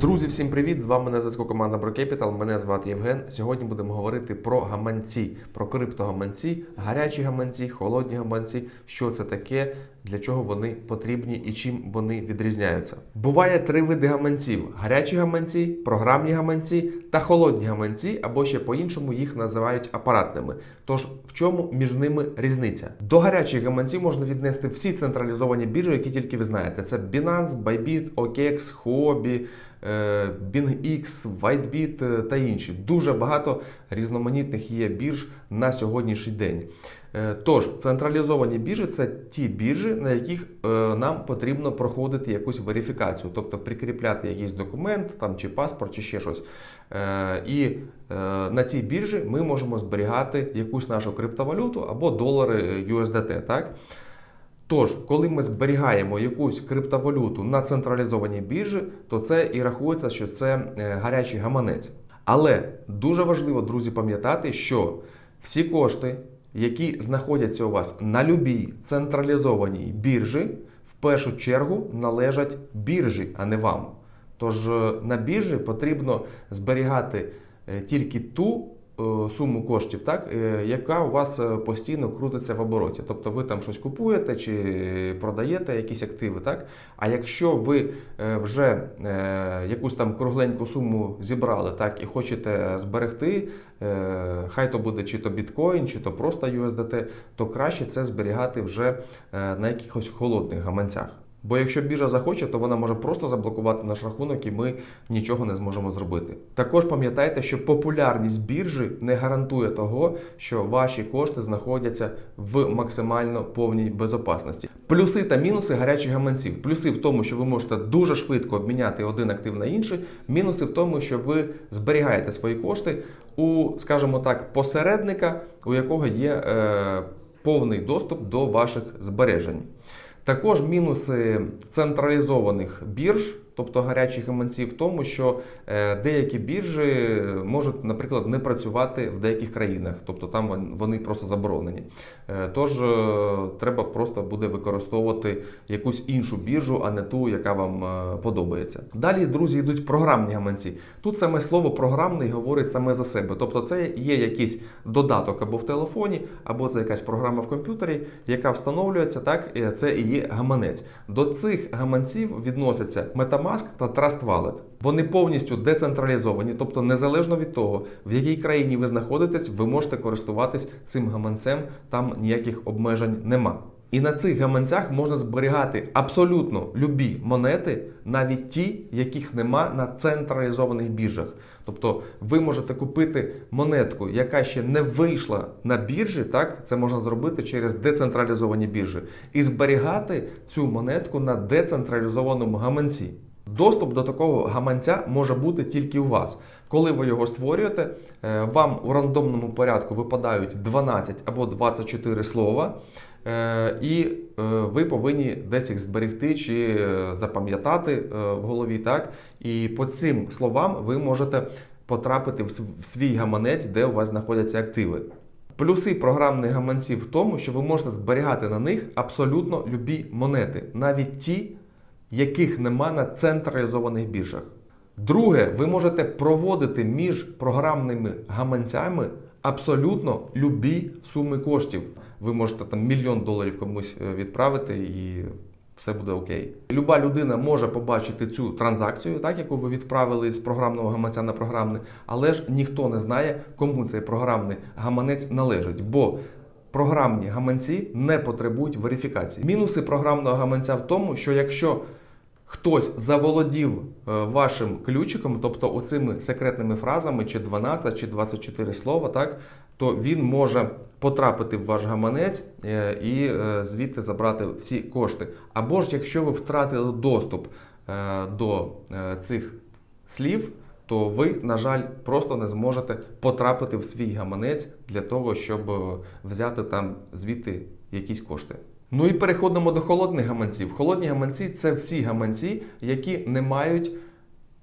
Друзі, всім привіт! З вами на зв'язку команда ProCapital. Мене звати Євген. Сьогодні будемо говорити про гаманці, про криптогаманці, гарячі гаманці, холодні гаманці, що це таке, для чого вони потрібні і чим вони відрізняються. Буває три види гаманців: гарячі гаманці, програмні гаманці та холодні гаманці, або ще по-іншому їх називають апаратними. Тож в чому між ними різниця? До гарячих гаманців можна віднести всі централізовані біржі, які тільки ви знаєте. Це Binance, Bybit, OKX, Huobi, BingX, WhiteBit е, та інші. Дуже багато різноманітних є бірж на сьогоднішній день. Е, Тож, централізовані біржі це ті біржі, на яких е, нам потрібно проходити якусь верифікацію, тобто прикріпляти якийсь документ, там чи паспорт, чи ще щось. Е, І е, на цій біржі ми можемо зберігати якусь нашу криптовалюту або долари е, USDT. Так? Тож, коли ми зберігаємо якусь криптовалюту на централізованій біржі, то це і рахується, що це е, гарячий гаманець. Але дуже важливо, друзі, пам'ятати, що всі кошти, які знаходяться у вас на любій централізованій біржі, в першу чергу належать біржі, а не вам. Тож е, на біржі потрібно зберігати е, тільки ту суму коштів, так, е, яка у вас е, постійно крутиться в обороті. Тобто ви там щось купуєте чи продаєте якісь активи. Так? А якщо ви е, вже е, якусь там кругленьку суму зібрали так, і хочете зберегти, е, хай то буде чи то біткоін, чи то просто USDT, то краще це зберігати вже е, на якихось холодних гаманцях. Бо якщо біржа захоче, то вона може просто заблокувати наш рахунок і ми нічого не зможемо зробити. Також пам'ятайте, що популярність біржі не гарантує того, що ваші кошти знаходяться в максимально повній безопасності. Плюси та мінуси гарячих гаманців. Плюси в тому, що ви можете дуже швидко обміняти один актив на інший. Мінуси в тому, що ви зберігаєте свої кошти у, скажімо так, посередника, у якого є е, повний доступ до ваших збережень. Також мінуси централізованих бірж, тобто гарячих гаманців, в тому, що е, деякі біржі можуть, наприклад, не працювати в деяких країнах, тобто там вони просто заборонені. Е, Тож е, треба просто буде використовувати якусь іншу біржу, а не ту, яка вам подобається. Далі, друзі, йдуть програмні гаманці. Тут саме слово програмний говорить саме за себе. Тобто, це є якийсь додаток або в телефоні, або це якась програма в комп'ютері, яка встановлюється, так це і є гаманець. До цих гаманців відносяться MetaMask та Trust Wallet. Вони повністю децентралізовані, тобто незалежно від того, в якій країні ви знаходитесь, ви можете користуватись цим гаманцем, там ніяких обмежень нема. І на цих гаманцях можна зберігати абсолютно любі монети, навіть ті, яких нема на централізованих біржах. Тобто ви можете купити монетку, яка ще не вийшла на біржі, так це можна зробити через децентралізовані біржі, і зберігати цю монетку на децентралізованому гаманці. Доступ до такого гаманця може бути тільки у вас. Коли ви його створюєте, е, вам у рандомному порядку випадають 12 або 24 слова, е, і е, ви повинні десь їх зберегти чи запам'ятати в голові. Так? І по цим словам ви можете потрапити в свій гаманець, де у вас знаходяться активи. Плюси програмних гаманців в тому, що ви можете зберігати на них абсолютно любі монети, навіть ті, яких нема на централізованих біржах. Друге, ви можете проводити між програмними гаманцями абсолютно любі суми коштів. Ви можете там мільйон доларів комусь е, відправити і все буде окей. Люба людина може побачити цю транзакцію, так яку ви відправили з програмного гаманця на програмний, але ж ніхто не знає, кому цей програмний гаманець належить. Бо програмні гаманці не потребують верифікації. Мінуси програмного гаманця в тому, що якщо хтось заволодів е, вашим ключиком, тобто оцими секретними фразами, чи 12, чи 24 слова, так, то він може потрапити в ваш гаманець е, і е, звідти забрати всі кошти. Або ж якщо ви втратили доступ до цих слів, то ви, на жаль, просто не зможете потрапити в свій гаманець для того, щоб взяти там звідти якісь кошти. Ну і переходимо до холодних гаманців. Холодні гаманці це всі гаманці, які не мають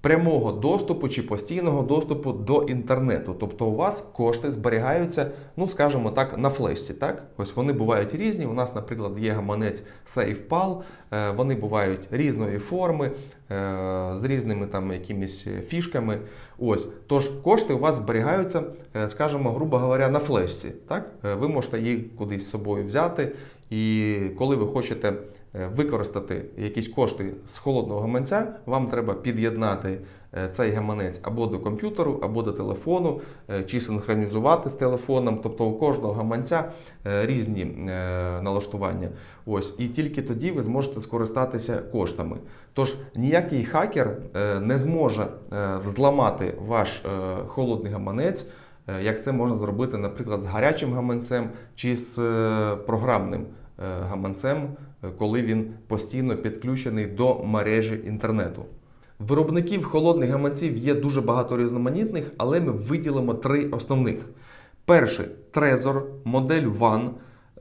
прямого доступу чи постійного доступу до інтернету. Тобто у вас кошти зберігаються, ну скажімо так, на флешці. Так, ось вони бувають різні. У нас, наприклад, є гаманець SafePal, е, вони бувають різної форми, е, з різними там якимись фішками. Ось, тож кошти у вас зберігаються, е, скажімо, грубо говоря, на флешці. Так, ви можете їх кудись з собою взяти, і коли ви хочете е, використати якісь кошти з холодного гаманця, вам треба під'єднати е, цей гаманець або до комп'ютеру, або до телефону, е, чи синхронізувати з телефоном. Тобто у кожного гаманця різні налаштування. Ось, і тільки тоді ви зможете скористатися коштами. Тож ніякий хакер не зможе взламати ваш холодний гаманець. Е, Як це можна зробити, наприклад, з гарячим гаманцем чи з е, програмним е, гаманцем, коли він постійно підключений до мережі інтернету. Виробників холодних гаманців є дуже багато різноманітних, але ми виділимо три основних. Перший Trezor, модель One.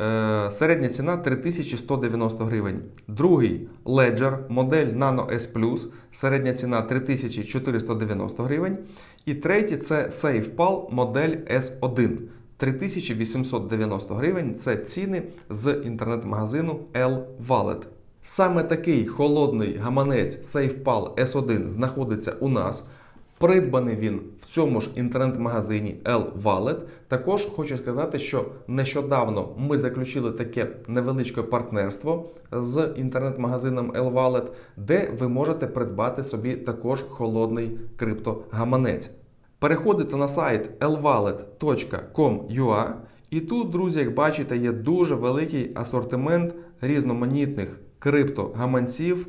Е, Середня ціна 3190 гривень. Другий Ledger, модель Nano S Plus, середня ціна 3490 гривень. І третій це SafePal, модель S1. 3890 гривень це ціни з інтернет-магазину L-Wallet. Саме такий холодний гаманець SafePal S1 знаходиться у нас. Придбаний він в цьому ж інтернет-магазині L-Wallet. Також хочу сказати, що нещодавно ми заключили таке невеличке партнерство з інтернет-магазином L-Wallet, де ви можете придбати собі також холодний криптогаманець. Переходите на сайт lwallet.com.ua і тут, друзі, як бачите, є дуже великий асортимент різноманітних криптогаманців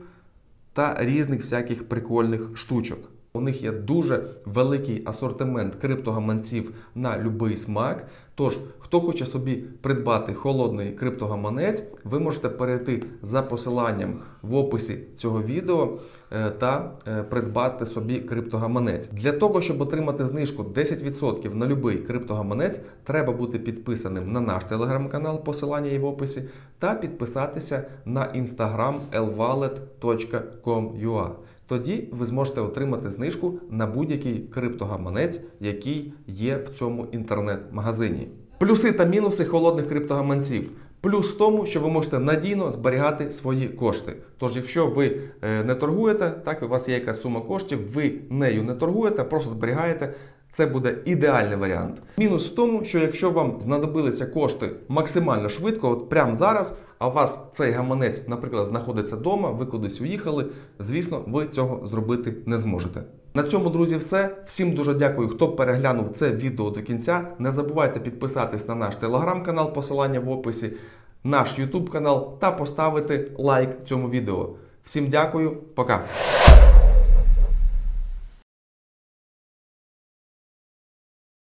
та різних всяких прикольних штучок. У них є дуже великий асортимент криптогаманців на будь-який смак. Тож, хто хоче собі придбати холодний криптогаманець, ви можете перейти за посиланням в описі цього відео е, та е, придбати собі криптогаманець. Для того, щоб отримати знижку 10% на будь-який криптогаманець, треба бути підписаним на наш телеграм-канал, посилання є в описі, та підписатися на інстаграм lwallet.com.ua. Тоді ви зможете отримати знижку на будь-який криптогаманець, який є в цьому інтернет-магазині. Плюси та мінуси холодних криптогаманців. Плюс в тому, що ви можете надійно зберігати свої кошти. Тож, якщо ви е, не торгуєте, так у вас є якась сума коштів, ви нею не торгуєте, просто зберігаєте. Це буде ідеальний варіант. Мінус в тому, що якщо вам знадобилися кошти максимально швидко, от прямо зараз, а у вас цей гаманець, наприклад, знаходиться вдома, ви кудись уїхали, звісно, ви цього зробити не зможете. На цьому, друзі, все. Всім дуже дякую, хто переглянув це відео до кінця. Не забувайте підписатись на наш телеграм-канал, посилання в описі, наш ютуб канал та поставити лайк цьому відео. Всім дякую, пока!